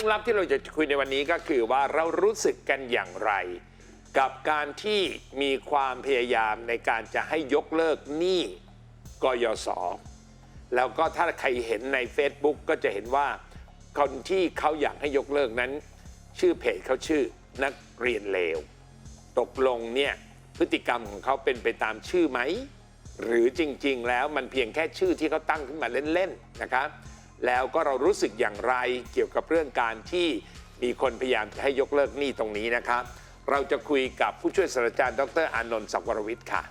รื่องลับที่เราจะคุยในวันนี้ก็คือว่าเรารู้สึกกันอย่างไร กับการที่มีความพยายามในการจะให้ยกเลิกหนี้กยศแล้วก็ถ้าใครเห็นใน Facebook ก็จะเห็นว่าคนที่เขาอยากให้ยกเลิกนั้น ชื่อเพจเขาชื่อนักเรียนเลว ตกลงเนี่ยพฤติกรรมของเขาเป็นไปตามชื่อไหม หรือจริงๆ แล้วมันเพียงแค่ชื่อที่เขาตั้งขึ้นมาเล่นๆนะครับ แล้วก็เรารู้สึกอย่างไรเกี่ยวกับเรื่องการที่มีคนพยายามจะให้ยกเลิกหนี้ตรงนี้นะครับ เราจะคุยกับผู้ช่วยศาสตราจารย์ดรอานนท์ศักดิ์วรวิทย์ค่ะ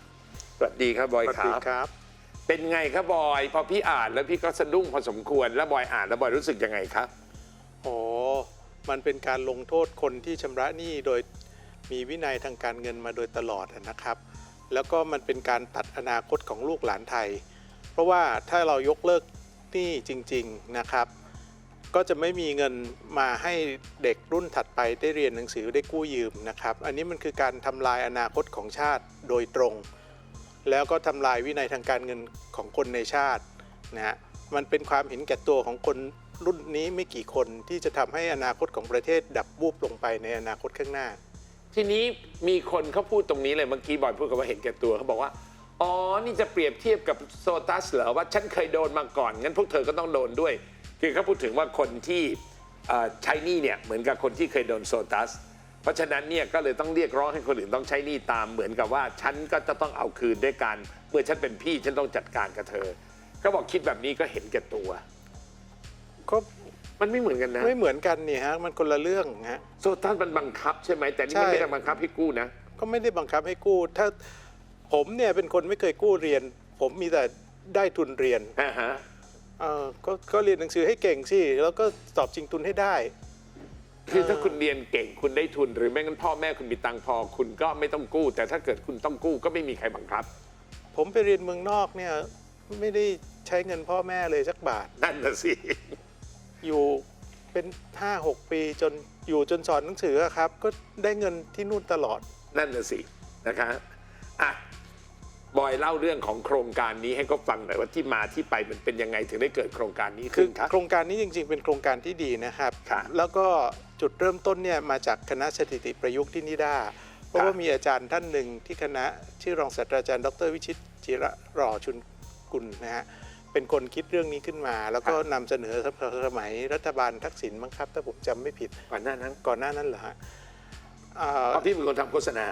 สวัสดีครับบอยสวัสคดีรับ ครับ เป็นไงครับบอย พอพี่อ่านแล้วพี่ก็สะดุ้งพอสมควร แล้วบอยอ่านแล้วบอยรู้สึกยังไงครับ โอ้มันเป็นการลงโทษคนที่ชำระหนี้โดยมีวินัยทางการเงินมาโดยตลอดนะครับ แล้วก็มันเป็นการตัดอนาคตของลูกหลานไทย เพราะว่าถ้าเรายกเลิก หนี้จริง ๆ นะครับ ก็จะไม่มีเงินมาให้เด็กรุ่นถัดไปได้เรียนหนังสือได้กู้ยืมนะครับ อันนี้มันคือการทำลายอนาคตของชาติโดยตรง แล้วก็ทำลายวินัยทางการเงินของคนในชาตินะฮะมันเป็นความเห็นแก่ตัวของคนรุ่นนี้ไม่กี่คนที่จะทำให้อนาคตของประเทศดับบูบลงไปในอนาคตข้างหน้า ทีนี้มีคนเขาพูดตรงนี้เลยเมื่อกี้บอยพูดกับว่าเห็นแก่ตัวเขาบอกว่า อ๋อ นี่จะเปรียบเทียบกับโซตัสเหรอว่าฉันเคยโดนมาก่อน งั้นพวกเธอก็ต้องโดนด้วย คือเขาพูดถึงว่าคนที่เอ่อใช้หนี้เนี่ยเหมือนกับคนที่เคยโดนโซตัส เพราะฉะนั้นเนี่ยก็เลยต้องเรียกร้องให้คนอื่นต้องใช้หนี้ตามเหมือนกับว่าฉันก็จะต้องเอาคืนด้วยการเมื่อฉันเป็นพี่ฉันต้องจัดการกับเธอเขาบอกคิดแบบนี้ก็เห็นแก่ตัวก็มันไม่เหมือนกันนะ ไม่เหมือนกันนี่ฮะมันคนละเรื่องฮะโซตัสมันบังคับใช่ไหมแต่นี่ใช่มันไม่ได้บังคับให้กู้นะก็ไม่ได้บังคับให้กู้ถ้า ผมเนี่ยเป็นคนไม่เคยกู้เรียน ผมมีแต่ได้ทุนเรียนอ่าฮะเออก็ก็เรียนหนังสือให้เก่งสิแล้วก็สอบชิงทุนให้ได้ คือถ้าคุณเรียนเก่งคุณได้ทุน หรือไม่งั้นพ่อแม่คุณมีตังค์พอ คุณก็ไม่ต้องกู้ แต่ถ้าเกิดคุณต้องกู้ก็ไม่มีใครบังคับ ผมไปเรียนเมืองนอกเนี่ยไม่ได้ใช้เงินพ่อแม่เลยสักบาท นั่นน่ะสิ อยู่เป็น 5-6 ปีจนอยู่จนสอนหนังสืออะครับ ก็ได้เงินที่นู่นตลอด นั่นน่ะสินะคะอะ บอยเล่าเรื่องของโครงการนี้ให้เขาฟังหน่อยว่าที่มาที่ไปมันเป็นยังไงถึงได้เกิดโครงการนี้คืขึ้อนครับ โครงการนี้จริงๆ เป็นโครงการที่ดีนะครับครับแล้วก็จุดเริ่มต้นเนี่ยมาจากคณะสถิติประยุกต์ที่นิด้าเพราะว่ามีอาจารย์ท่านหนึ่งที่คณะชื่อรองศาสตราจารย์ดรวิชิตจิระรอชุนกุลนะฮะเป็นคนคิดเรื่องนี้ขึ้นมา แล้วก็นำเสนอสมัยรัฐบาลทักษิณมั้งครับถ้าผมจำไม่ผิดก่อนหน้านั้นก่อนหน้านั้นเหรอฮะอ่าเพราะพี่เป็นคนทำโฆษณา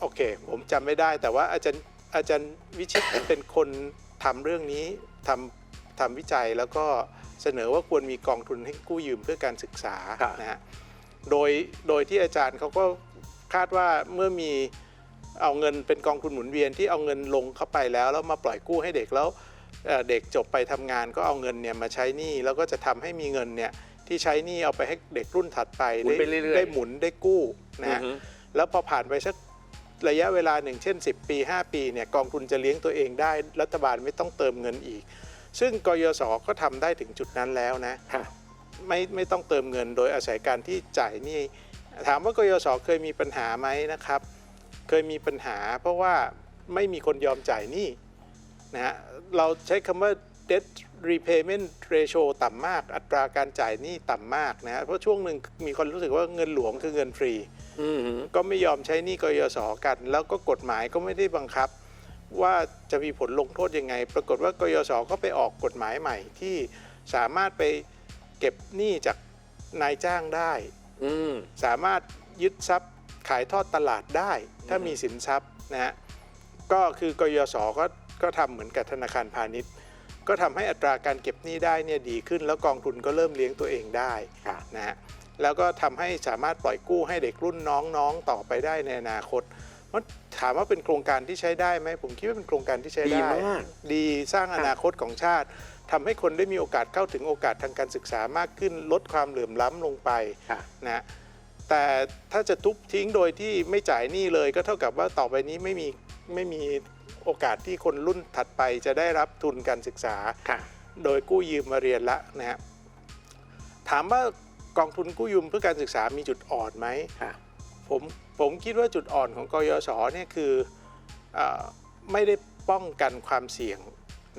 โอเค ผมจำไม่ได้แต่ว่าอาจารย์ อาจารย์วิชิตเป็นคนทำเรื่องนี้ทำทำวิจัยแล้วก็เสนอว่าควรมีกองทุนให้กู้ยืมเพื่อการศึกษาครับนะฮะโดยโดยที่อาจารย์เขาก็คาดว่าเมื่อมีเอาเงินเป็นกองทุนหมุนเวียนที่เอาเงินลงเข้าไปแล้ว แล้วมาปล่อยกู้ให้เด็กแล้วเอ่อเด็กจบไปทำงานก็เอาเงินเนี่ยมาใช้หนี้แล้วก็จะทำให้มีเงินเนี่ยที่ใช้หนี้เอาไปให้เด็กรุ่นถัดไปหมุนได้ไปเรื่อยๆได้หมุนได้กู้นะอือฮะฮึแล้วพอผ่านไปสัก ระยะเวลาหนึ่งเช่น 10 ปี 5 ปีเนี่ยกองทุนจะเลี้ยงตัวเองได้ รัฐบาลไม่ต้องเติมเงินอีก ซึ่งกยศก็ทำได้ถึงจุดนั้นแล้วนะค่ะไม่ไม่ต้องเติมเงินโดยอาศัยการที่จ่ายหนี้ถามว่ากยศเคยมีปัญหาไหมนะครับ เคยมีปัญหาเพราะว่าไม่มีคนยอมจ่ายหนี้นะฮะเราใช้คำว่า debt repayment ratio ต่ำมาก อัตราการจ่ายหนี้ต่ำมากนะฮะเพราะช่วงหนึ่งมีคนรู้สึกว่าเงินหลวงคือเงินฟรีอือฮึก็ไม่ยอมใช้หนี้กยศกัน แล้วก็กฎหมายก็ไม่ได้บังคับ ว่าจะมีผลลงโทษยังไง ปรากฏว่ากยศก็ไปออกกฎหมายใหม่ที่สามารถไปเก็บหนี้จากนายจ้างได้อืมสามารถยึดทรัพย์ขายทอดตลาดได้ ถ้ามีสินทรัพย์นะฮะก็คือกยศก็ก็ทำเหมือนกับธนาคารพาณิชย์ ก็ทำให้อัตราการเก็บหนี้ได้เนี่ยดีขึ้น แล้วกองทุนก็เริ่มเลี้ยงตัวเองได้ค่ะนะฮะแล้วก็ทำให้สามารถปล่อยกู้ให้เด็กรุ่นน้องๆต่อไปได้ในอนาคตมันถามว่าเป็นโครงการที่ใช้ได้ไหมผมคิดว่าเป็นโครงการที่ใช้ดีได้มากดีสร้างอนาคตของชาติทำให้คนได้มีโอกาสเข้าถึงโอกาสทางการศึกษามากขึ้น ลดความเหลื่อมล้ำลงไปค่ะนะแต่ถ้าจะทุบทิ้งโดยที่ไม่จ่ายหนี้เลย ก็เท่ากับว่าต่อไปนี้ไม่มี ไม่มีโอกาสที่คนรุ่นถัดไปจะได้รับทุนการศึกษาค่ะโดยกู้ยืมมาเรียนละนะฮะถามว่ากองทุนกู้ยืมเพื่อการศึกษามีจุดอ่อนไหมค่ะผมผมคิดว่าจุดอ่อนของกยศเนี่ยคืออาไม่ได้ป้องกันความเสี่ยง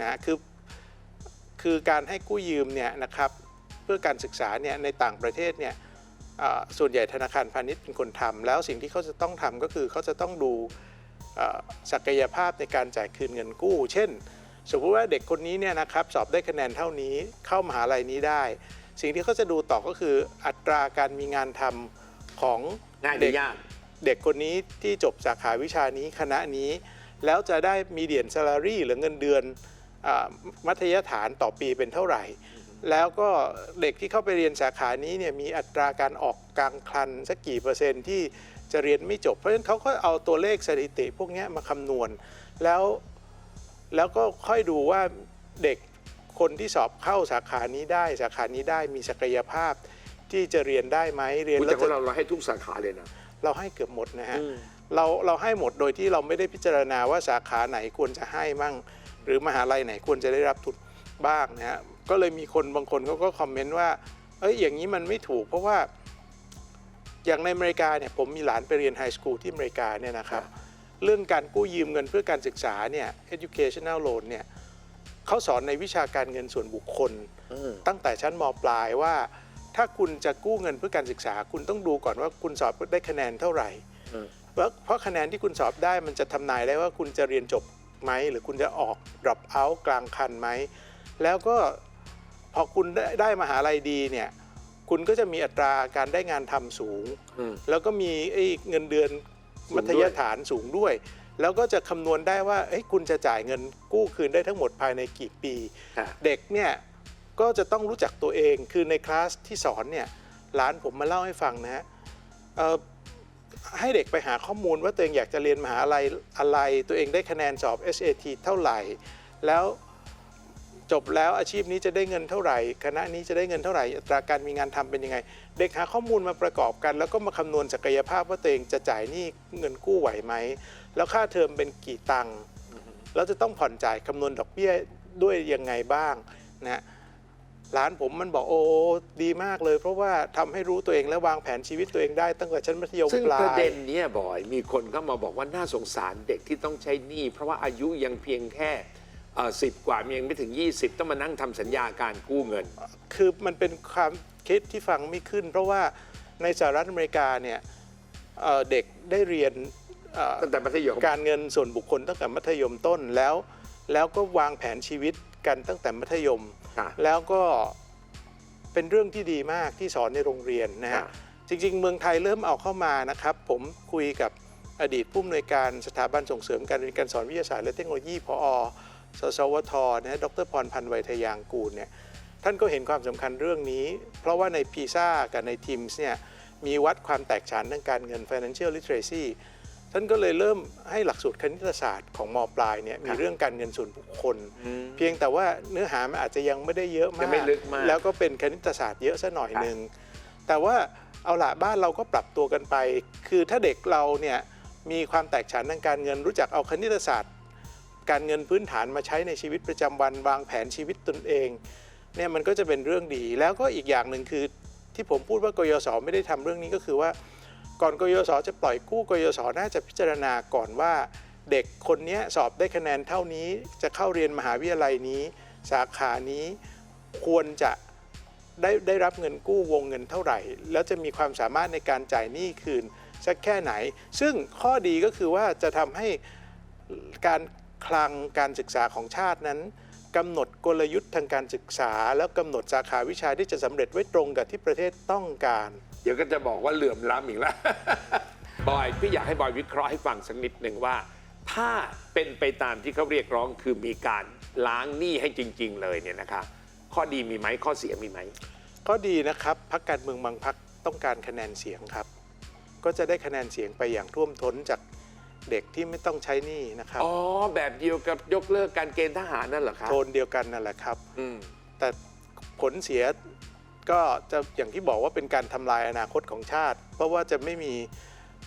นะคือคือการให้กู้ยืมเนี่ยนะครับเพื่อการศึกษาเนี่ยในต่างประเทศเนี่ยอ่าส่วนใหญ่ธนาคารพาณิชย์เป็นคนทำแล้วสิ่งที่เขาจะต้องทำก็คือเขาจะต้องดูอ่า ศักยภาพในการจ่ายคืนเงินกู้ เช่น สมมติว่าเด็กคนนี้เนี่ยนะครับสอบได้คะแนนเท่านี้เข้ามหาลัยนี้ได้ สิ่งที่เขาจะดูต่อก็คืออัตราการมีงานทำของง่ายหรืเด็อกยากเด็กคนนี้ที่จบสาขาวิชานี้คณะนี้ แล้วจะได้มีเดียน salary หรือเงินเดือนอามัธยฐานต่อปีเป็นเท่าไหร่ แล้วก็เด็กที่เข้าไปเรียนสาขานี้เนี่ยมีอัตราการออกกลางคันสักกี่เปอร์เซ็นต์ที่ จะเรียนไม่จบ เพราะฉะนั้นเขาก็เอาตัวเลขสถิติ พวกเนี้ยมาคำนวณ แล้วแล้วก็ค่อยดูว่าเด็กคนที่สอบเข้าสาขานี้ได้ สาขานี้ได้มีศักยภาพที่จะเรียนได้ไหมเรียนอุ๊ยแล้แต่วว่าจะเราเราให้ทุกสาขาเลยนะเราให้เกือบหมดนะฮะอืมเราเราให้หมดโดยที่เราไม่ได้พิจารณาว่าสาขาไหนควรจะให้มั่ง หรือมหาลัยไหนควรจะได้รับทุนบ้างนะฮะก็เลยมีคนบางคนเขาก็คอมเมนต์ว่าเอ้ยอย่างนี้มันไม่ถูกเพราะว่า อย่างในอเมริกาเนี่ยผมมีหลานไปเรียนไฮสคูลที่อเมริกาเนี่ยนะครับเรื่องการกู้ยืมเงินเพื่อการศึกษาเนี่ย educational loan เนี่ยเขาสอนในวิชาการเงินส่วนบุคคลอืมตั้งแต่ชั้นมปลายว่า ถ้าคุณจะกู้เงินเพื่อการศึกษา คุณต้องดูก่อนว่าคุณสอบได้คะแนนเท่าไหร่อืมเพราะเพราะคะแนนที่คุณสอบได้มันจะทำนายได้ว่าคุณจะเรียนจบไหม หรือคุณจะออก drop out กลางคันไหม แล้วก็พอคุณได้ได้มหาลัยดีเนี่ย คุณก็จะมีอัตราการได้งานทำสูง อืม แล้วก็มีไอ้เงินเดือนสูงด้วย มัธยฐานสูงด้วย แล้วก็จะคำนวณได้ว่าเอ้ยคุณจะจ่ายเงินกู้คืนได้ทั้งหมดภายในกี่ปีค่ะเด็กเนี่ยก็จะต้องรู้จักตัวเอง คือในคลาสที่สอนเนี่ยหลานผมมาเล่าให้ฟังนะฮะเอ่อให้เด็กไปหาข้อมูลว่าตัวเองอยากจะเรียนมหาลัยอะไร ตัวเองได้คะแนนสอบ SAT เท่าไหร่ แล้ว จบแล้วอาชีพนี้จะได้เงินเท่าไหร่ คณะนี้จะได้เงินเท่าไหร่อัตราการมีงานทำเป็นยังไง เด็กหาข้อมูลมาประกอบกัน แล้วก็มาคำนวณศักยภาพว่าตัวเองจะจ่ายหนี้เงินกู้ไหวไหม แล้วค่าเทอมเป็นกี่ตังค์แล้วจะต้องผ่อนจ่ายคำนวณดอกเบี้ยด้วยยังไงบ้างนะฮะร้านผมมันบอกโอ้ดีมากเลย เพราะว่าทำให้รู้ตัวเองและวางแผนชีวิตตัวเองได้ตั้งแต่ชั้นมัธยมปลายซึ่งประเด็นนี้ยบอย มีคนเข้ามาบอกว่าน่าสงสารเด็กที่ต้องใช้หนี้เพราะว่าอายุยังเพียงแค่ สิบกว่ายังไม่ถึง 20 ต้องมานั่งทำสัญญาการกู้เงิน คือมันเป็นความคิดที่ฟังไม่ขึ้น เพราะว่าในสหรัฐอเมริกาเนี่ยเอ่อเด็กได้เรียนเอ่อตั้งแต่มัธยม การเงินส่วนบุคคลตั้งแต่มัธยมต้นแล้ว แล้วก็วางแผนชีวิตกันตั้งแต่มัธยม ค่ะ แล้วก็เป็นเรื่องที่ดีมากที่สอนในโรงเรียนนะครัฮะบจริง ๆ เมืองไทยเริ่มเอาเข้ามานะครับ ผมคุยกับอดีตผู้อำนวยการสถาบันส่งเสริมการเรียนการสอนวิทยาศาสตร์และเทคโนโลยีพอ สสวทนะฮะดรพรพันธ์ไวยทยางกูลเนี่ยท่านก็เห็นความสำคัญเรื่องนี้ เพราะว่าในพีซ่ากับใน Teams เนี่ยมีวัดความแตกฉานทางการเงิน financial literacy ท่านก็เลยเริ่มให้หลักสูตรคณิตศาสตร์ของมปลายเนี่ยมีเรื่องการเงินส่วนบุคคล เพียงแต่ว่าเนื้อหามันอาจจะยังไม่ได้เยอะยัมากงไม่ลึกมาก แล้วก็เป็นคณิตศาสตร์เยอะซะหน่อยหนึ่งแต่ว่าเอาละบ้านเราก็ปรับตัวกันไป คือถ้าเด็กเราเนี่ยมีความแตกฉานทางการเงินรู้จักเอาคณิตศาสตร์ การเงินพื้นฐานมาใช้ในชีวิตประจำวันวางแผนชีวิตตนเองเนี่ยมันก็จะเป็นเรื่องดี แล้วก็อีกอย่างหนึ่งคือที่ผมพูดว่ากยศไม่ได้ทำเรื่องนี้ก็คือว่า ก่อนกยศจะปล่อยกู้กยศน่าจะพิจารณาก่อนว่าเด็กคนนี้สอบได้คะแนนเท่านี้จะเข้าเรียนมหาวิทยาลัยนี้ สาขานี้ควรจะได้ได้รับเงินกู้วงเงินเท่าไหร่ แล้วจะมีความสามารถในการจ่ายหนี้คืนสักแค่ไหน ซึ่งข้อดีก็คือว่าจะทำให้การ คลังการศึกษาของชาตินั้นกำหนดกลยุทธ์ทางการศึกษา แล้วกำหนดสาขาวิชาที่จะสำเร็จไว้ตรงกับที่ประเทศต้องการ เดี๋ยวก็จะบอกว่าเหลื่อมล้ำอีกแล้ว บอยพี่อยากให้บอยวิเคราะห์ให้ฟังสักนิดหนึ่งว่า ถ้าเป็นไปตามที่เขาเรียกร้องคือมีการล้างหนี้ให้จริง ๆ เลยเนี่ยนะคะข้อดีมีไหมข้อเสียมีไหมก็ดีนะครับพักการเมืองบางพักต้องการคะแนนเสียงครับ ก็จะได้คะแนนเสียงไปอย่างท่วมท้นจาก เด็กที่ไม่ต้องใช้หนี้นะครับอ๋อ แบบเดียวกับยกเลิกการเกณฑ์ทหารนั่นเหรอครับโทนเดียวกันนั่นแหละครับ อืมแต่ผลเสียก็จะอย่างที่บอกว่าเป็นการทำลายอนาคตของชาติ เพราะว่าจะไม่มี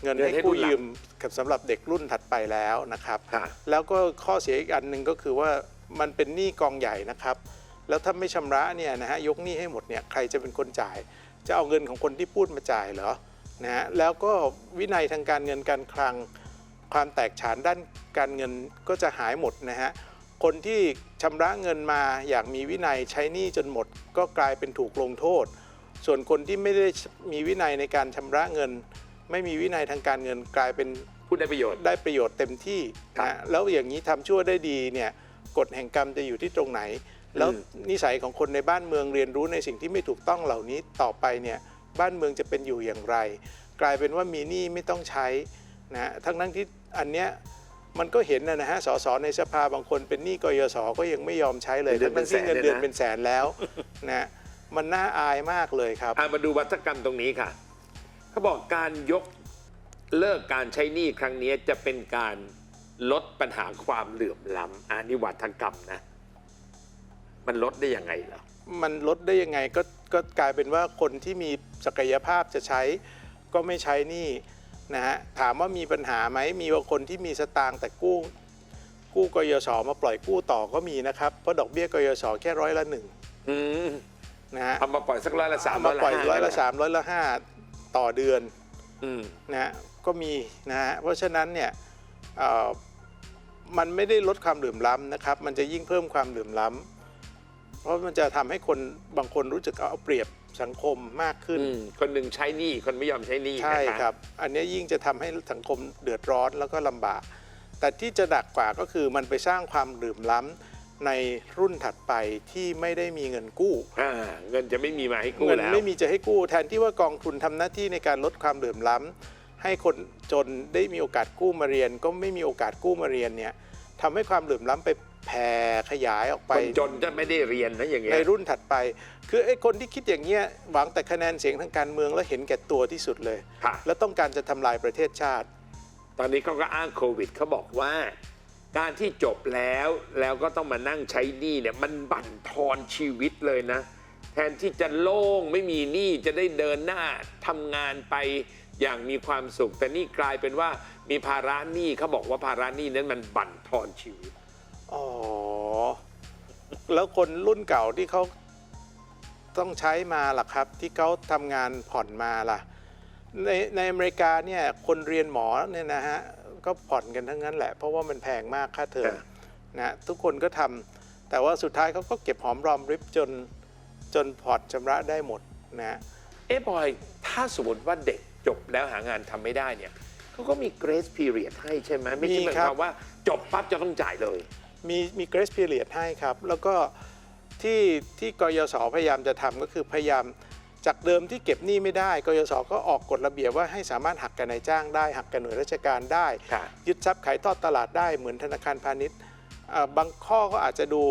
เงินเงินให้ให้กู้รุ่นหลังยืมกับสำหรับเด็กรุ่นถัดไปแล้วนะครับ ค่ะ แล้วก็ข้อเสียอีกอันหนึ่งก็คือว่ามันเป็นหนี้กองใหญ่นะครับ แล้วถ้าไม่ชำระเนี่ยนะฮะยกหนี้ให้หมดเนี่ยใครจะเป็นคนจ่าย จะเอาเงินของคนที่พูดมาจ่ายเหรอนะฮะแล้วก็วินัยทางการเงินการคลัง ความแตกฉานด้านการเงินก็จะหายหมดนะฮะคนที่ชำระเงินมาอย่างมีวินัยใช้หนี้จนหมด ก็กลายเป็นถูกลงโทษ ส่วนคนที่ไม่ได้มีวินัยในการชำระเงิน ไม่มีวินัยทางการเงินกลายเป็นพูดได้ประโยชน์ได้ประโยชน์เต็มที่ครับนะแล้วอย่างนี้ทำชั่วได้ดีเนี่ยกฎแห่งกรรมจะอยู่ที่ตรงไหน แล้วอืมนิสัยของคนในบ้านเมืองเรียนรู้ในสิ่งที่ไม่ถูกต้องเหล่านี้ต่อไปเนี่ยบ้านเมืองจะเป็นอยู่อย่างไร กลายเป็นว่ามีหนี้ไม่ต้องใช้นะทั้งนั้นที่ อันเนี้ยมันก็เห็นนะนะฮะสสในสภาบางคนเป็นหนี้กยศก็ยังไม่ยอมใช้เลยเดืทั้อนงเป็นั้นนที่แสนเงินเลยนะเดือนเป็นแสนแล้วนะมันน่าอายมากเลยครับ อะมาดูวัฒกรรมตรงนี้ค่ะ เขาบอกการยกเลิกการใช้หนี้ครั้งนี้จะเป็นการลดปัญหาความเหลื่อมล้ำอันนี้วัฒกรรมนะ มันลดได้ยังไงเหรอ มันลดได้ยังไงก็ก็กลายเป็นว่าคนที่มีศักยภาพจะใช้ก็ไม่ใช้หนี่ นะฮะถามว่ามีปัญหาไหมมีบางคนที่มีสตางค์แต่กู้ กู้กยศมาปล่อยกู้ต่อก็มีนะครับเพราะดอกเบี้ยกยศแค่ร้อยละหนึ่งอืมนะฮะเอามาปล่อยสักร้อยละสามเอามาปล่อยห้ร้อยละก็ได้สามร้อยละห้าต่อเดือนอืมนะฮะก็มีนะฮะเพราะฉะนั้นเนี่ยเอ่อมันไม่ได้ลดความเหลื่อมล้ำนะครับ มันจะยิ่งเพิ่มความเหลื่อมล้ำเพราะมันจะทำให้คนบางคนรู้สึกเอาเปรียบ สังคมมากขึ้น อืมคนหนึ่งใช้หนี้คนไม่ยอมใช้หนี้ใช่นะะครับ อันนี้ยิ่งจะทำให้สังคมเดือดร้อนแล้วก็ลำบาก แต่ที่จะหนักกว่าก็คือมันไปสร้างความเหลื่อมล้ำในรุ่นถัดไปที่ไม่ได้มีเงินกู้อ่าเงินจะไม่มีมาให้กู้เงินแล้ว ไม่มีจะให้กู้ แทนที่ว่ากองทุนทำหน้าที่ในการลดความเหลื่อมล้ำให้คนจนได้มีโอกาสกู้มาเรียน ก็ไม่มีโอกาสกู้มาเรียนเนี่ยทำให้ความเหลื่อมล้ำไป แผ่ขยายออกไป คนจนจะไม่ได้เรียนนะอย่างเงี้ย ในรุ่นถัดไป คือไอ้คนที่คิดอย่างเงี้ยหวังแต่คะแนนเสียงทางการเมืองแล้วเห็นแก่ตัวที่สุดเลย ค่ะ แล้วต้องการจะทำลายประเทศชาติ ตอนนี้เขาก็อ้างโควิดเขาบอกว่า การที่จบแล้วแล้วก็ต้องมานั่งใช้หนี้เนี่ยมันบั่นทอนชีวิตเลยนะ แทนที่จะโล่งไม่มีหนี้จะได้เดินหน้าทำงานไปอย่างมีความสุข แต่นี่กลายเป็นว่ามีภาระหนี้เขาบอกว่าภาระหนี้นั้นมันบั่นทอนชีวิต อ๋อ แล้วคนรุ่นเก่าที่เขาต้องใช้มาล่ะครับ ที่เขาทำงานผ่อนมาล่ะ ในในอเมริกาเนี่ยคนเรียนหมอเนี่ยนะฮะก็ผ่อนกันทั้งนั้นแหละ เพราะว่ามันแพงมากค่าเทอมค่ะนะทุกคนก็ทำแต่ว่าสุดท้ายเขาก็เก็บหอมรอมริบจนจนผ่อนชำระได้หมดนะเอ๊ะบอย ถ้าสมมติว่าเด็กจบแล้วหางานทำไม่ได้เนี่ยเขาก็มี grace period ให้ใช่ไหมไม่ใช่หมายความว่าจบปั๊บจะต้องจ่ายเลย มีมี grace period ให้ครับ แล้วก็ที่ที่กยศพยายามจะทำก็คือพยายามจากเดิมที่เก็บหนี้ไม่ได้ กยศก็ออกกฎระเบียบว่าให้สามารถหักกันนายจ้างได้ หักกันหน่วยราชการได้ ค่ะ ยึดทรัพย์ขายทอดตลาดได้เหมือนธนาคารพาณิชย์อ่าบางข้อก็อาจจะดู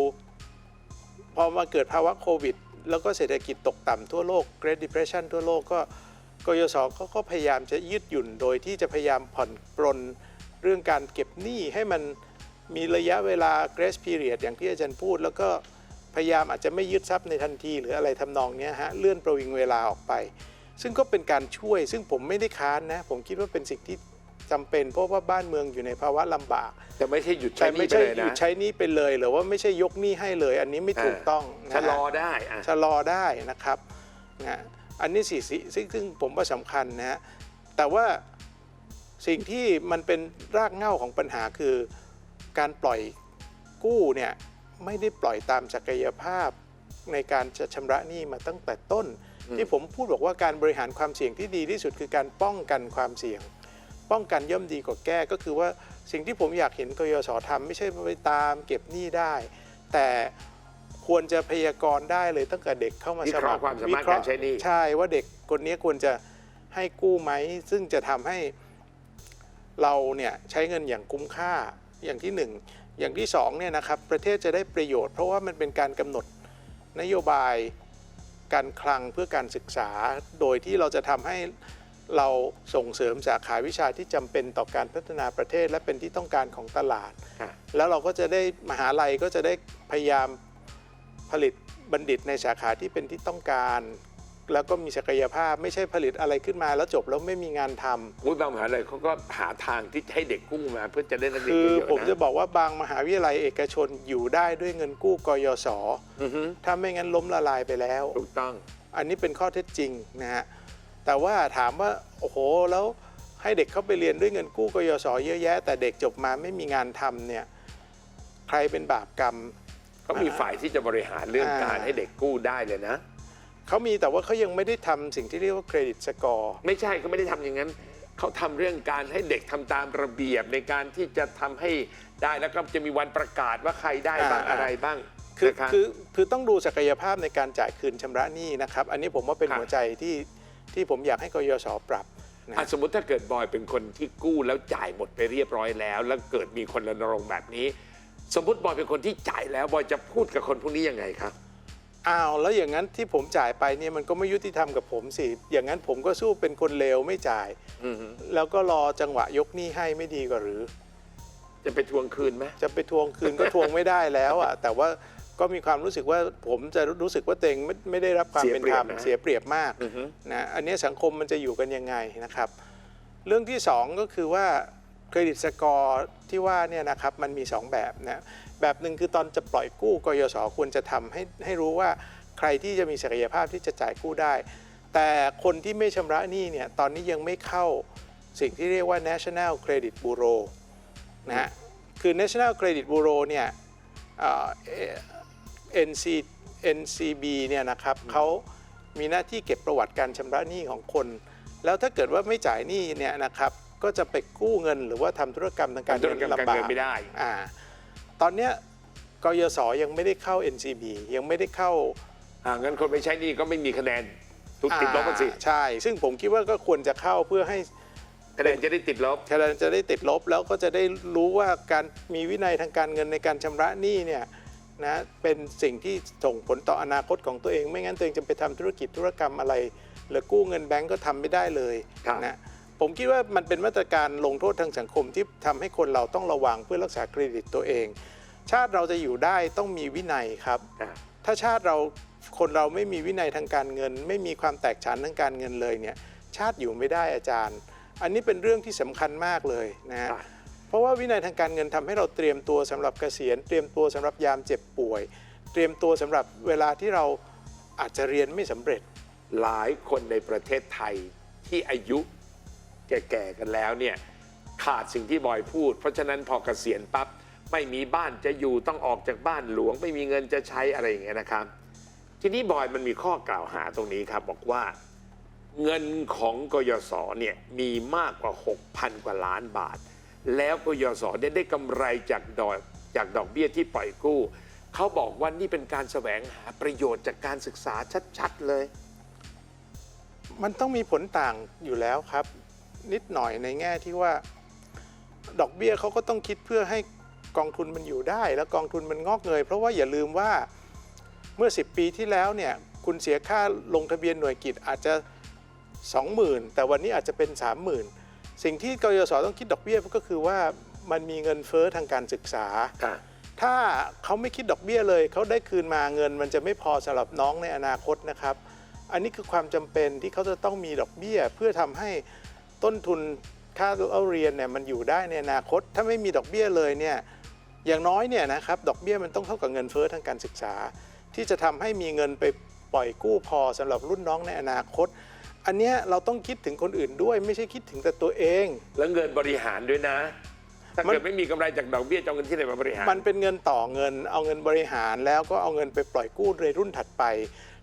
พอมาเกิดภาวะโควิด แล้วก็เศรษฐกิจตกต่ำทั่วโลก Great Depression ทั่วโลกก็กยศเขาก็พยายามจะยืดหยุ่นโดยที่จะพยายามผ่อนปรนเรื่องการเก็บหนี้ให้มัน มีระยะเวลา grace period อย่างที่อาจารย์พูด แล้วก็พยายามอาจจะไม่ยึดทรัพย์ในทันที หรืออะไรทำนองเนี้ยฮะเลื่อนประวิงเวลาออกไป ซึ่งก็เป็นการช่วย ซึ่งผมไม่ได้ค้านนะ ผมคิดว่าเป็นสิ่งที่จำเป็นเพราะว่าบ้านเมืองอยู่ในภาวะลำบาก แต่ไม่ใช่หยุดใช้แต่หไม่นี้ไปใช่เลยหยุนะดใช้หนี้ไปเลย หรือว่าไม่ใช่ยกหนี้ให้เลย อันนี้ไม่ถูกต้องนะชะฮะลอได้อะชะลอได้นะครับนะอันนี้สิสิซึ่งซึ่งผมว่าสำคัญนะฮะแต่ว่าสิ่งที่มันเป็นรากเหง้าของปัญหาคือ การปล่อยกู้เนี่ยไม่ได้ปล่อยตามศักยภาพในการจะชำระหนี้มาตั้งแต่ต้น ที่ผมพูดบอกว่าการบริหารความเสี่ยงที่ดีที่สุดคือการป้องกันความเสี่ยง ป้องกันย่อมดีกว่าแก้ก็คือว่าสิ่งที่ผมอยากเห็นกยศทำไม่ใช่ไปตามเก็บหนี้ได้ แต่ควรจะพยากรณ์ได้เลยตั้งแต่เด็กเข้ามาวิสเคราะมัคห์รความสามารถการใช้หนี้ใช่ว่าเด็กคนนี้ควรจะให้กู้ไหม ซึ่งจะทำให้เราเนี่ยใช้เงินอย่างคุ้มค่า อย่างที่หนึ่งอย่างที่สองเนี่ยนะครับประเทศจะได้ประโยชน์ เพราะว่ามันเป็นการกำหนดนโยบายการคลังเพื่อการศึกษา โดยที่เราจะทำให้เราส่งเสริมสาขาวิชาที่จำเป็นต่อการพัฒนาประเทศ และเป็นที่ต้องการของตลาดค่ะแล้วเราก็จะได้มหาลัยก็จะได้พยายามผลิตบัณฑิตในสาขาที่เป็นที่ต้องการ แล้วก็มีศักยภาพไม่ใช่ผลิตอะไรขึ้นมาแล้วจบแล้วไม่มีงานทำอุ้ยบางมหาลัยเขาก็หาทางที่ให้เด็กกู้มา เพื่อจะได้นักเรียนคือเยอะๆผมจะนะบอกว่าบางมหาวิทยาลัยเอกชนอยู่ได้ด้วยเงินกู้กยศอือฮึถ้าไม่งั้นล้มละลายไปแล้ว ถูกต้อง อันนี้เป็นข้อเท็จจริงนะฮะ แต่ว่าถามว่า โอ้โห แล้วให้เด็กเข้าไปเรียนด้วยเงินกู้กยศเยอะแยะ แต่เด็กจบมาไม่มีงานทำเนี่ย ใครเป็นบาปกรรม ก็มีฝ่ายที่จะบริหารเรื่องอ่าการให้เด็กกู้ได้เลยนะ เขามีแต่ว่าเขายังไม่ได้ทำสิ่งที่เรียกว่าเครดิตสกอร์ ไม่ใช่เขาไม่ได้ทำอย่างนั้น เขาทำเรื่องการให้เด็กทำตามระเบียบในการที่จะทำให้ได้แล้วก็จะมีวันประกาศว่าใครได้บ้างอ่า อะไรบ้างคือนะรับคือคือต้องดูศักยภาพในการจ่ายคืนชำระหนี้นะครับ อันนี้ผมว่าเป็นครับหัวใจที่ที่ผมอยากให้กยศปรับนะ อะสมมติถ้าเกิดบอยเป็นคนที่กู้แล้วจ่ายหมดไปเรียบร้อยแล้ว แล้วเกิดมีคนรณรงค์แบบนี้ สมมติบอยเป็นคนที่จ่ายแล้วบอยจะพูดกับคนพวกนี้ยังไงครับ อ้าวแล้วอย่างนั้นที่ผมจ่ายไปเนี่ยมันก็ไม่ยุติธรรมกับผมสิ อย่างนั้นผมก็สู้เป็นคนเลวไม่จ่าย อือฮึแล้วก็รอจังหวะยกหนี้ให้ไม่ดีกว่าหรือ จะไปทวงคืนไหมจะไปทวงคืนก็ ทวงไม่ได้แล้วอะแต่ว่าก็มีความรู้สึกว่าผมจะรู้สึกว่าตัวเองไม่ไม่ได้รับความเป็นธรรมเสียเปรียบมากอือฮึ นะอันนี้สังคมมันจะอยู่กันยังไงนะครับ เรื่องที่สองก็คือว่าเครดิตสกอร์ที่ว่าเนี่ยนะครับมันมีสองแบบนะ แบบหนึ่งคือตอนจะปล่อยกู้กยศควรจะทำให้ให้รู้ว่าใครที่จะมีศักยภาพที่จะจ่ายกู้ได้ แต่คนที่ไม่ชำระหนี้เนี่ยตอนนี้ยังไม่เข้าสิ่งที่เรียกว่า National Credit Bureau นะฮะคือ National Credit Bureau เนี่ยเอ่อเอ่อ NC NCB เนี่ยนะครับเขามีหน้าที่เก็บประวัติการชำระหนี้ของคน แล้วถ้าเกิดว่าไม่จ่ายหนี้เนี่ยนะครับก็จะไปกู้เงินหรือว่าทำธุรกรรมทางการทำธุรกรรมการเงินไม่ได้อ่า ตอนเนี้ยกยศยังไม่ได้เข้า NCB ยังไม่ได้เข้าอ่างั้นคนไม่ใช้หนี่ก็ไม่มีคะแนนทุกติดลบกันสิอ่าใช่ ซึ่งผมคิดว่าก็ควรจะเข้าเพื่อให้ คะแนนจะได้ติดลบ คะแนนจะได้ติดลบแล้วก็จะได้รู้ว่าการมีวินัยทางการเงินในการชำระหนี้เนี่ยนะเป็นสิ่งที่ส่งผลต่ออนาคตของตัวเอง ไม่งั้นตัวเองจะไปทำธุรกิจธุรกรรมอะไร หรือกู้เงินแบงก์ก็ทำไม่ได้เลยครับ นะ ผมคิดว่ามันเป็นมาตรการลงโทษทางสังคมที่ทำให้คนเราต้องระวังเพื่อรักษาเครดิตตัวเอง ชาติเราจะอยู่ได้ต้องมีวินัยครับอ่าถ้าชาติเราคนเราไม่มีวินัยทางการเงิน ไม่มีความแตกฉานทางการเงินเลยเนี่ยชาติอยู่ไม่ได้อาจารย์ อันนี้เป็นเรื่องที่สำคัญมากเลยนะฮะครับเพราะว่าวินัยทางการเงินทำให้เราเตรียมตัวสำหรับเกษียณ เตรียมตัวสำหรับยามเจ็บป่วย เตรียมตัวสำหรับเวลาที่เราอาจจะเรียนไม่สำเร็จ หลายคนในประเทศไทยที่อายุ แก่ๆกันแล้วเนี่ยขาดสิ่งที่บอยพูด เพราะฉะนั้นพอเกษียณปั๊บไม่มีบ้านจะอยู่ต้องออกจากบ้านหลวง ไม่มีเงินจะใช้อะไรอย่างเงี้ยนะครับ ทีนี้บอยมันมีข้อกล่าวหาตรงนี้ครับบอกว่าเงินของกยศเนี่ยมีมากกว่า 6,000 กว่าล้านบาท แล้วกยศเนี่ยได้กำไรจากดอกจากดอกเบี้ยที่ปล่อยกู้ เขาบอกว่านี่เป็นการแสวงหาประโยชน์จากการศึกษาชัดๆเลย มันต้องมีผลต่างอยู่แล้วครับ นิดหน่อยในแง่ที่ว่า ดอกเบี้ยเขาก็ต้องคิดเพื่อให้กองทุนมันอยู่ได้ แล้วกองทุนมันงอกเงย เพราะว่าอย่าลืมว่าเมื่อ 10 ปีที่แล้วเนี่ยคุณเสียค่าลงทะเบียนหน่วยกิจอาจจะ 20,000 แต่วันนี้อาจจะเป็น 30,000 สิ่งที่กยศต้องคิดดอกเบี้ยก็คือว่ามันมีเงินเฟ้อทางการศึกษาค่ะถ้าเขาไม่คิดดอกเบี้ยเลยเขาได้คืนมาเงินมันจะไม่พอสำหรับน้องในอนาคตนะครับ อันนี้คือความจำเป็นที่เขาจะต้องมีดอกเบี้ยเพื่อทำให้ ต้นทุนค่าเล่าเรียนเนี่ยมันอยู่ได้ในอนาคต ถ้าไม่มีดอกเบี้ยเลยเนี่ยอย่างน้อยเนี่ยนะครับดอกเบี้ยมันต้องเท่ากับเงินเฟ้อทางการศึกษา ที่จะทำให้มีเงินไปปล่อยกู้พอสำหรับรุ่นน้องในอนาคต อันเนี้ยเราต้องคิดถึงคนอื่นด้วยไม่ใช่คิดถึงแต่ตัวเอง แล้วเงินบริหารด้วยนะถ้ามันเกิดไม่มีกำไรจากดอกเบี้ยจะเอาเงินที่ไหนมาบริหาร มันเป็นเงินต่อเงิน เอาเงินบริหารแล้วก็เอาเงินไปปล่อยกู้ในรุ่นถัดไป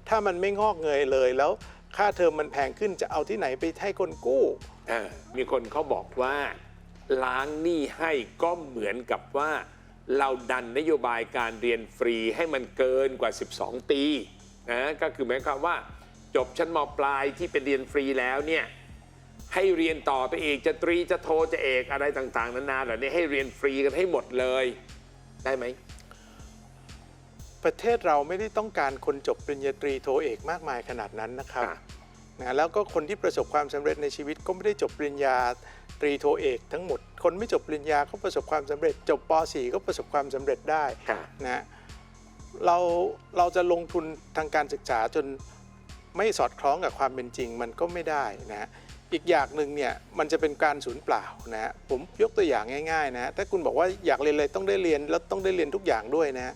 ถ้ามันไม่งอกเงยเลยแล้วค่าเทอมมันแพงขึ้นจะเอาที่ไหนไปให้คนกู้เออ มีคนเขาบอกว่าล้างหนี้ให้ก็เหมือนกับว่า เราดันนโยบายการเรียนฟรีให้มันเกินกว่า 12 ปีนะก็คือหมายความว่า จบชั้นมปลายที่เป็นเรียนฟรีแล้วเนี่ยให้เรียนต่อไปอีกจะตรีจะโทจะเอกอะไรต่าง ๆ นานาเหล่านี้ให้เรียนฟรีกันให้หมดเลย ได้ไหมประเทศเราไม่ได้ต้องการคนจบปริญญาตรีโทเอกมากมายขนาดนั้นนะครับค่ะ นะแล้วก็คนที่ประสบความสำเร็จในชีวิตก็ไม่ได้จบปริญญาตรีโทเอกทั้งหมด คนไม่จบปริญญาก็ประสบความสำเร็จ จบป .4 ก็ประสบความสำเร็จได้ค่ะนะเราเราจะลงทุนทางการศึกษาจนไม่สอดคล้องกับความเป็นจริงมันก็ไม่ได้นะฮะอีกอย่างหนึ่งเนี่ยมันจะเป็นการสูญเปล่านะฮะผมยกตัวอย่างง่ายๆนะฮะถ้าคุณบอกว่าอยากเรียนอะไรต้องได้เรียนแล้วต้องได้เรียนทุกอย่างด้วยนะฮะ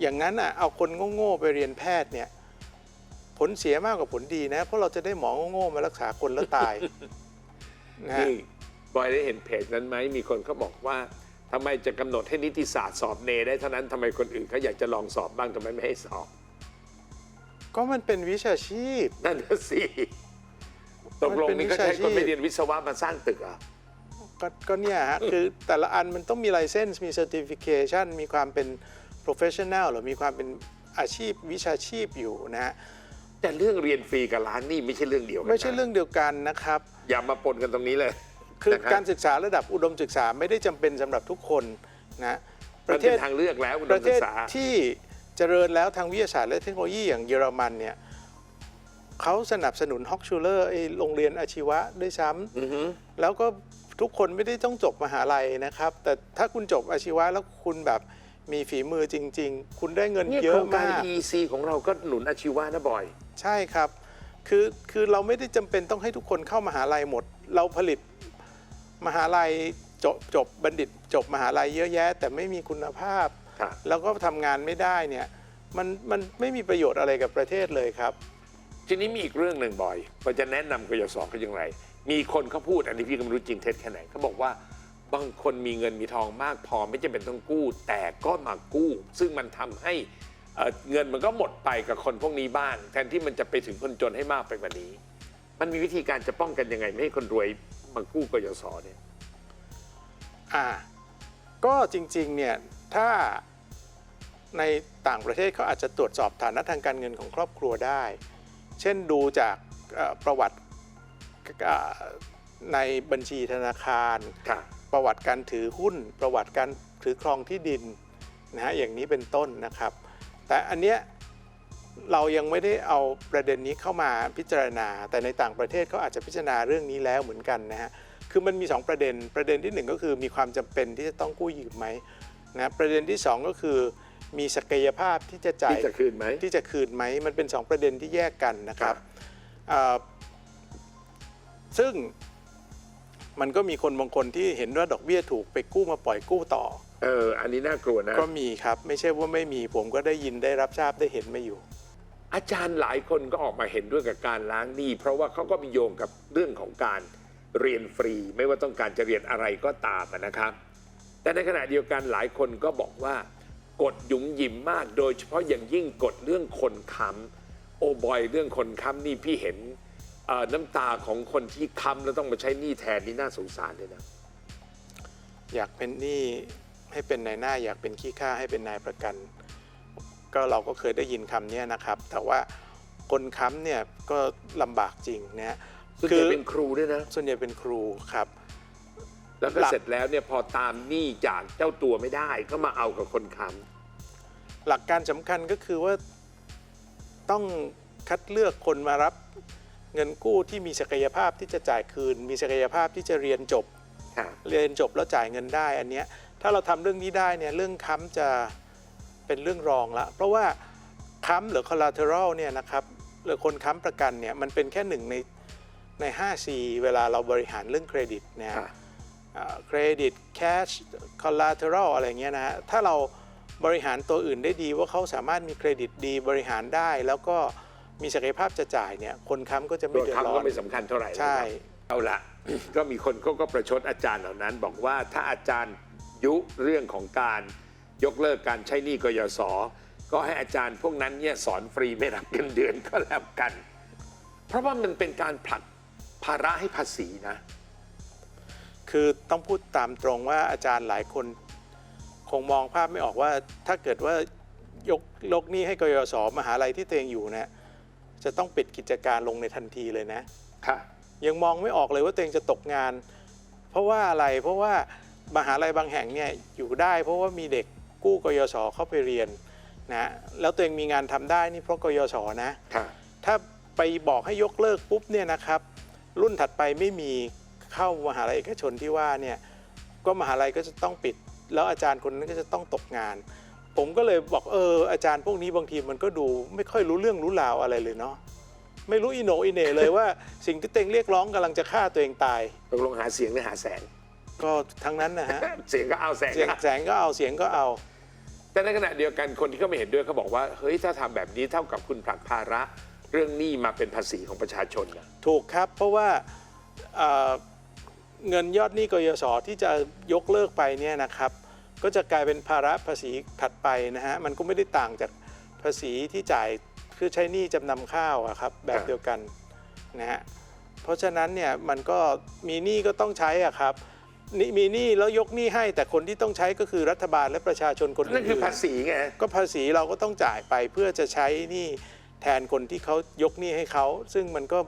อย่างนั้นอะเอาคนโง่ๆไปเรียนแพทย์เนี่ยผ ลเสียมากกว่าผลดีนะ เพราะเราจะได้หมอโง่ๆมารักษาคนแล้วตายนะฮะนี่บอยได้เห็นเพจนั้นไหมมีคนเขาบอกว่าทำไมจะกำหนดให้นิติศาสตร์สอบเนได้เท่านั้นทำไมคนอื่นเขาอยากจะลองสอบบ้างทำไมไม่ให้สอบก็มันเป็นวิชาชีพ นั่นน่ะสิตกลงนี่ก็ใช้คนไปเรียนวิศวะมาสร้างตึกเหรอะก็ก็เนี่ยฮะ คือแต่ละอันมันต้องมีไลเซนส์มี certification มีความเป็น professional หรือมีความเป็นอาชีพวิชาชีพอยู่นะฮะ แต่เรื่องเรียนฟรีกับร้านนี่ไม่ใช่เรื่องเดียวกันนะไม่ใช่เรื่องเดียวกันนะครับ อย่ามาปนกันตรงนี้เลยคือนะบการศึกษาระดับอุดมศึกษาไม่ได้จำเป็นสำหรับทุกคนนะปมันระเทเป็นศทางเลือกแล้วอุปดมระเทศึศกษา ที่เจริญแล้วทางวิทยาศาสตร์และเทคโนโลยีอย่างเยอรมันเนี่ยเขาสนับสนุนฮอกชูเลอร์ไอโรงเรียนอาชีวะด้วยซ้ำอือฮึแล้วก็ทุกคนไม่ได้ต้องจบมหาลัยนะครับ แต่ถ้าคุณจบอาชีวะแล้วคุณแบบ มีฝีมือจริง ๆ คุณได้เงินเนี่ยเยโครอะงการ มาก EC ของเราก็หนุนอาชีวะนะบอย ใช่ครับ คือ คือเราไม่ได้จำเป็นต้องให้ทุกคนเข้ามหาลัยหมด เราผลิตมหาลัยจบจบบัณฑิต จบมหาลัยเยอะแยะ แต่ไม่มีคุณภาพ ครับ แล้วก็ทำงานไม่ได้เนี่ย มัน มันไม่มีประโยชน์อะไรกับประเทศเลยครับ ทีนี้มีอีกเรื่องหนึ่งบอยว่าจะแนะนำกยศเขาอย่างไร มีคนเขาพูดอันนี้พี่ก็ไม่รู้จริงเท็จแค่ไหนเขาบอกว่า บางคนมีเงินมีทองมากพอไม่จำเป็นต้องกู้ แต่ก็มากู้ ซึ่งมันทำให้เอ่อเงินมันก็หมดไปกับคนพวกนี้บ้าง แทนที่มันจะไปถึงคนจนให้มากไปกว่านี้ มันมีวิธีการจะป้องกันยังไง ไม่ให้คนรวยมากู้กยศเนี่ยอ่าก็จริงๆเนี่ยถ้าในต่างประเทศเขาอาจจะตรวจสอบฐานะทางการเงินของครอบครัวได้ เช่นดูจากเอ่อประวัติเอ่อในบัญชีธนาคารค่ะ ประวัติการถือหุ้น ประวัติการถือครองที่ดินนะฮะอย่างนี้เป็นต้นนะครับ แต่อันเนี้ยเรายังไม่ได้เอาประเด็นนี้เข้ามาพิจารณา แต่ในต่างประเทศเขาอาจจะพิจารณาเรื่องนี้แล้วเหมือนกันนะฮะคือมันมี 2 ประเด็นประเด็นที่หนึ่งก็คือมีความจำเป็นที่จะต้องกู้ยืมไหมนะประเด็นที่สองก็คือ มีศักยภาพที่จะจ่ายที่จะคืนไหมที่จะคืนไหมมันเป็น 2 ประเด็นที่แยกกันนะครับครับอ่าซึ่ง มันก็มีคนบางคนที่เห็นว่าดอกเบี้ยถูกไปกู้มาปล่อยกู้ต่อ เออ อันนี้น่ากลัวนะ ก็มีครับ ไม่ใช่ว่าไม่มีผมก็ได้ยินได้รับทราบได้เห็นมาอยู่ อาจารย์หลายคนก็ออกมาเห็นด้วยกับการล้างหนี้ เพราะว่าเขาก็มีโยงกับเรื่องของการเรียนฟรี ไม่ว่าต้องการจะเรียนอะไรก็ตามอะนะครับ แต่ในขณะเดียวกันหลายคนก็บอกว่ากฎหยุมหยิมมาก โดยเฉพาะอย่างยิ่งกฎเรื่องคนค้ำโอบอยเรื่องคนค้ำนี่พี่เห็น เอ่อน้ำตาของคนที่ค้ำแล้วต้องมาใช้หนี้แทนนี่น่าสงสารเลยนะ อยากเป็นหนี้ให้เป็นนายหน้า อยากเป็นขี้ข้าให้เป็นนายประกัน ก็เราก็เคยได้ยินคำเนี้ยนะครับ แต่ว่าคนค้ำเนี่ยก็ลำบากจริงนะฮะส่วนใหญ่เป็นครูด้วยนะ ส่วนใหญ่เป็นครูครับ แล้วก็หลัก เสร็จแล้วเนี่ยพอตามหนี้จากเจ้าตัวไม่ได้ ก็มาเอากับคนค้หลักการสำคัญก็คือว่าต้องคัดเลือกคนมารับ เงินกู้ที่มีศักยภาพที่จะจ่ายคืน มีศักยภาพที่จะเรียนจบำค่ะเรียนจบแล้วจ่ายเงินได้อันเนี้ยถ้าเราทำเรื่องนี้ได้เนี่ยเรื่องค้ำจะเป็นเรื่องรองละเพราะว่าค้ำหรือ collateral เนี่ยนะครับหรือคนค้ำประกันเนี่ยมันเป็นแค่หนึ่งในใน 5C เวลาเราบริหารเรื่องเครดิตนะฮะค่ะเครดิตแคชคอลลาเทอรัลอะไรเงี้ยนะฮะถ้าเราบริหารตัวอื่นได้ดีว่าเขาสามารถมีเครดิตดีบริหารได้แล้วก็ มีศักยภาพจะจ่ายเนี่ยคนค้ำก็จะไม่ตัวเดือดร้ค้ำอก็น ไม่สำคัญเท่าไหร่ใช่ นะครับเอาละ ก็มีคนเขาก็ประชดอาจารย์เหล่านั้น บอกว่าถ้าอาจารย์ยุเรื่องของการยกเลิกการใช้หนี้กยศก็ให้อาจารย์พวกนั้นเนี่ยสอนฟรีไม่รับเงินเดือนก็แล้วกัน เพราะว่ามันเป็นการผลักภาระให้ภาษีนะ คือต้องพูดตามตรงว่าอาจารย์หลายคนคงมองภาพไม่ออกว่าถ้าเกิดว่ายกลกหนี้ให้กยศมหาลัยที่ตัวเองอยู่เนี่ย จะต้องปิดกิจการลงในทันทีเลยนะ ค่ะ ยังมองไม่ออกเลยว่าตัวเองจะตกงาน เพราะว่าอะไรเพราะว่ามหาลัยบางแห่งเนี่ยอยู่ได้ เพราะว่ามีเด็กกู้กยศเข้าไปเรียนนะแล้วตัวเองมีงานทำได้นี่เพราะกยศนะค่ะ ถ้าไปบอกให้ยกเลิกปุ๊บเนี่ยนะครับ รุ่นถัดไปไม่มีเข้ามหาลัยเอกชนที่ว่าเนี่ยก็มหาลัยก็จะต้องปิด แล้วอาจารย์คนนั้นก็จะต้องตกงาน ผมก็เลยบอกเอออาจารย์พวกนี้บางทีมันก็ดูไม่ค่อยรู้เรื่องรู้ราวอะไรเลยเนาะไม่รู้อีโหนอีเหน่เลยว่า สิ่งที่เต็งเรียกร้องกำลังจะฆ่าตัวเองตาย ตกลงหาเสียงหรือหาแสง ก็ทั้งนั้นนะฮะ เสียงก็เอาแสงเสียงก็แสงก็เอาเสียงก็เอา แต่ในขณะเดียวกันคนที่เขาไม่เห็นด้วยเขาบอกว่าเฮ้ยถ้าทำแบบนี้เท่ากับคุณผลักภาระ เรื่องหนี้มาเป็นภาษีของประชาชนนะถูกครับ เพราะว่าเอ่อเงินยอดหนี้กยศที่จะยกเลิกไปเนี่ยนะครับ ก็จะกลายเป็นภาระภาษีถัดไปนะฮะมันก็ไม่ได้ต่างจากภาษีที่จ่ายเพื่อใช้หนี้จำนำข้าวอะครับแบบเดียวกันนะฮะเพราะฉะนั้นเนี่ยมันก็มีหนี้ก็ต้องใช้อะครับนี่มีหนี้แล้วยกหนี้ให้แต่คนที่ต้องใช้ก็คือรัฐบาลและประชาชนคนอื่นนั่นคือภาษีไงก็ภาษีเราก็ต้องจ่ายไปเพื่อจะใช้หนี้แทนคนที่เขายกหนี้ให้เขา ซึ่งมันก็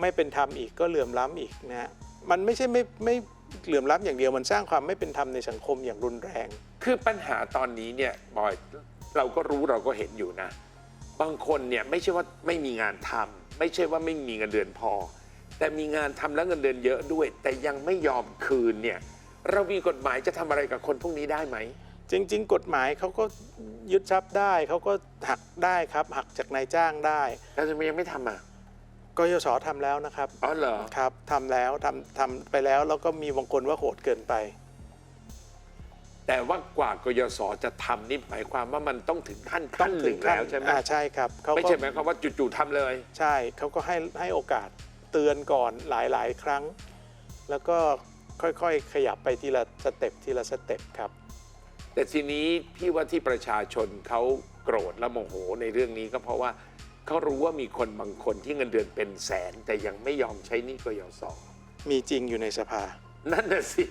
ไม่เป็นธรรมอีกก็เหลื่อมล้ำอีกนะฮะมันไม่ใช่ไม่ไม่ เหลื่อมล้ำอย่างเดียวมันสร้างความไม่เป็นธรรมในสังคมอย่างรุนแรง คือปัญหาตอนนี้เนี่ยบอยเราก็รู้เราก็เห็นอยู่นะ บางคนเนี่ยไม่ใช่ว่าไม่มีงานทำไม่ใช่ว่าไม่มีเงินเดือนพอ แต่มีงานทำแล้วเงินเดือนเยอะด้วย แต่ยังไม่ยอมคืนเนี่ยเรามีกฎหมายจะทำอะไรกับคนพวกนี้ได้ไหมจริง ๆ กฎหมายเขาก็ยึดทรัพย์ได้เขาก็หักได้ครับ หักจากนายจ้างได้แล้วทำไมยังไม่ทำอะ กยศทำแล้วนะครับอ๋อเหรอครับทำแล้วทำทำไปแล้วแล้วก็มีบางคนว่าโหดเกินไป แต่ว่ากว่ากยศจะทำนี่หมายความว่ามันต้องถึงขั้นขั้นหนึ่งแล้วใช่ไหมอ่าใช่ครับเขาไม่ก็ใช่หมายความว่าจู่ๆทำเลย ใช่เขาก็ให้ให้โอกาสเตือนก่อนหลายๆ ครั้ง แล้วก็ค่อยๆ ขยับไปทีละสเต็ปทีละสเต็ปครับ แต่ทีนี้พี่ว่าที่ประชาชนเขาโกรธและโมโหในเรื่องนี้ก็เพราะว่า เขารู้ว่ามีคนบางคนที่เงินเดือนเป็นแสน แต่ยังไม่ยอมใช้หนี้กยศมีจริงอยู่ในสภา นั่นน่ะสิ